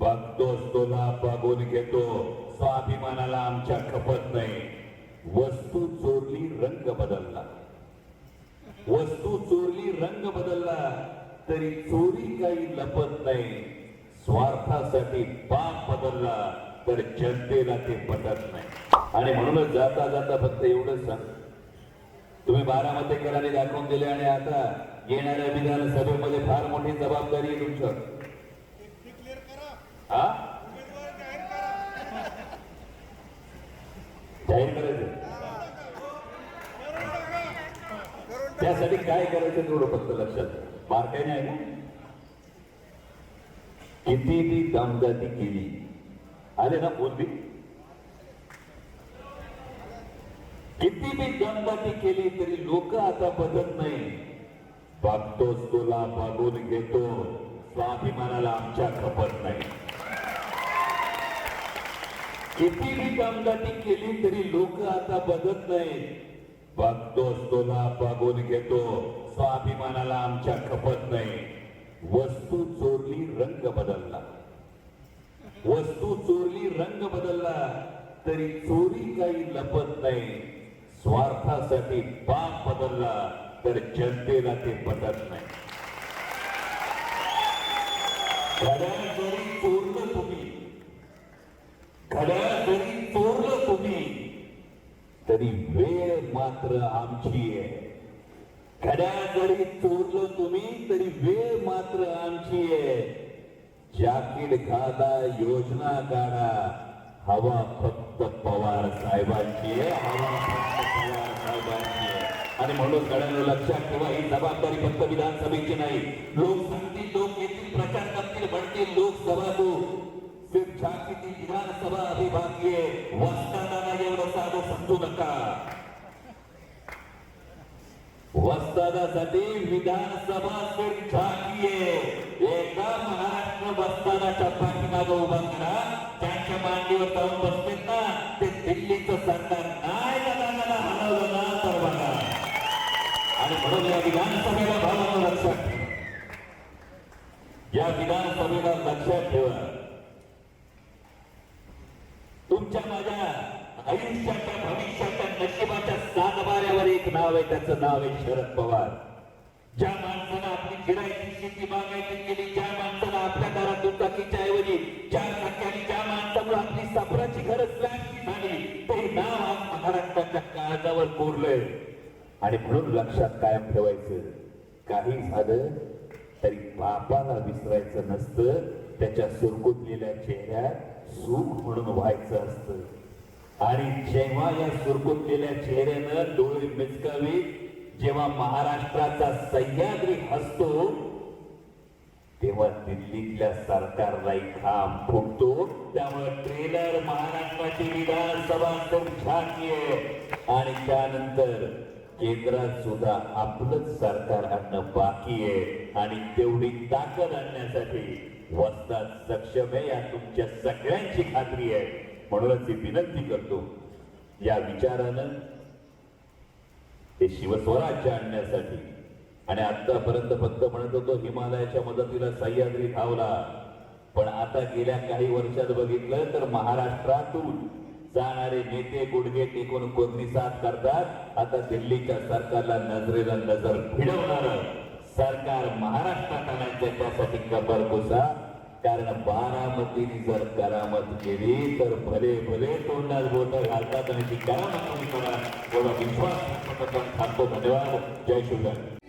बघतोस तुला बघून घेतो. स्वाभिमानाला आमच्या खपत नाही. वस्तू चोरली रंग बदलला. वस्तू चोरली रंग बदलला तरी चोरी काही लपत नाही. स्वार्थासाठी बाप बदलला तर जनतेला ते पटत नाही. आणि म्हणूनच जाता जाता फक्त एवढंच सांग. तुम्ही बारामतीकरांनी दाखवून दिले आणि आता येणाऱ्या विधानसभेमध्ये फार मोठी जबाबदारी आहे तुमच्या हा? जाहीर करायचं? त्यासाठी काय करायचं तेवढं फक्त लक्षात घ्या. मार काही नाही ना? किती बी दमदाती केली. आले ना बोलली किती बी दमदाती केली तरी लोक आता बदलत नाही. बघतोच तुला बघून घेतो. स्वाभिमानाला आमच्या खपत नाही. किती बी केली तरी लोक आता बघत नाही असतो ना बघून घेतो. स्वाभिमानाला आमच्या खपत नाही. वस्तू चोरली रंग बदलला. वस्तू चोरली रंग बदलला. तरी चोरी काही लपत नाही. स्वार्थासाठी बाप बदलला तर जनतेला ते पटत नाही. चोरी चोरलं तुम्ही घड्याळ जरी चोरलं तुम्ही तरी वेळ मात्र आमची आहे. घड्याळ जरी चोरलं तुम्ही तरी वेळ मात्र आमची आहे. जाकीट घाला योजना काढा. हवा फक्त पवार साहेबांची आहे. हवा फक्त पवार साहेबांची आहे. आणि म्हणून गड्यानं लक्षात ठेवा ही जबाबदारी फक्त विधानसभेची नाही. लोक सांगतील लोक येतील प्रचार करतील म्हणतील लोकसभा तो. झाकीची विधानसभा अभिभागीय वस्तादाना एवढं साधं समजू नका वस्तादासाठी विधानसभा आहे एका महाराष्ट्र वस्तादाच्या पाठीमागं उभा करा, त्यांच्या मांडीवर जाऊन बसतील ना, ते दिल्लीचं सरकार नाही जगाला हलवलं ना तर बघा आणि म्हणून या विधानसभेला भावानं लक्षात ठेवा. या विधानसभेला लक्षात ठेवा. तुमच्या माझ्या आयुष्याच्या भविष्याच्या नशिबाच्या सातबाऱ्यावर एक नाव आहे त्याचं नाव आहे शरद पवार. ज्या माणसानं आपली फिरायची शेती बागायची केली ज्या माणसानं आपल्या घरात दुचाकीच्या ऐवजी चार चाक्याने ज्या माणसामुळे आपली सापराची घर स्लॅबची झाली ते नाव आज महाराष्ट्राच्या काळजावर कोरलंय. आणि म्हणून लक्षात कायम ठेवायचं काही झालं तरी बापाला विसरायचं नसतं. त्याच्या सुरकुतलेल्या चेहऱ्यात सुख म्हणून व्हायचं असत. आणि जेव्हा या सुरकुतलेल्या चेहऱ्यानं डोळे मिचकावी जेव्हा महाराष्ट्राचा सह्याद्री हसतो तेव्हा दिल्लीतल्या सरकारलाही खांब फुटतो. त्यामुळे ट्रेलर महाराष्ट्राची विधानसभा तर आहे आणि त्यानंतर केंद्रात सुद्धा आपलंच सरकार आणणं बाकी आहे. आणि तेवढी ताकद आणण्यासाठी वस्तात सक्षम आहे या तुमच्या सगळ्यांची खात्री आहे. म्हणूनच ही विनंती करतो या विचारानं ते शिवस्वराज्य आणण्यासाठी. आणि आतापर्यंत फक्त म्हणत होतो हिमालयाच्या मदतीला सह्याद्री धावला. पण आता गेल्या काही वर्षात बघितलं तर महाराष्ट्रातून जाणारे नेते गुडघे टेकून कोणती साथ करतात? आता दिल्लीच्या सरकारला नजरेला नजर भिडवणार सरकार महाराष्ट्रात आणायचं त्यासाठी कंबर घुसा कारण बारामतीने जर करामत केली तर भले भले तोंडात बोट घालतात आणि ती करामत करा एवढा विश्वास थांबतो धन्यवाद. जय शिवराय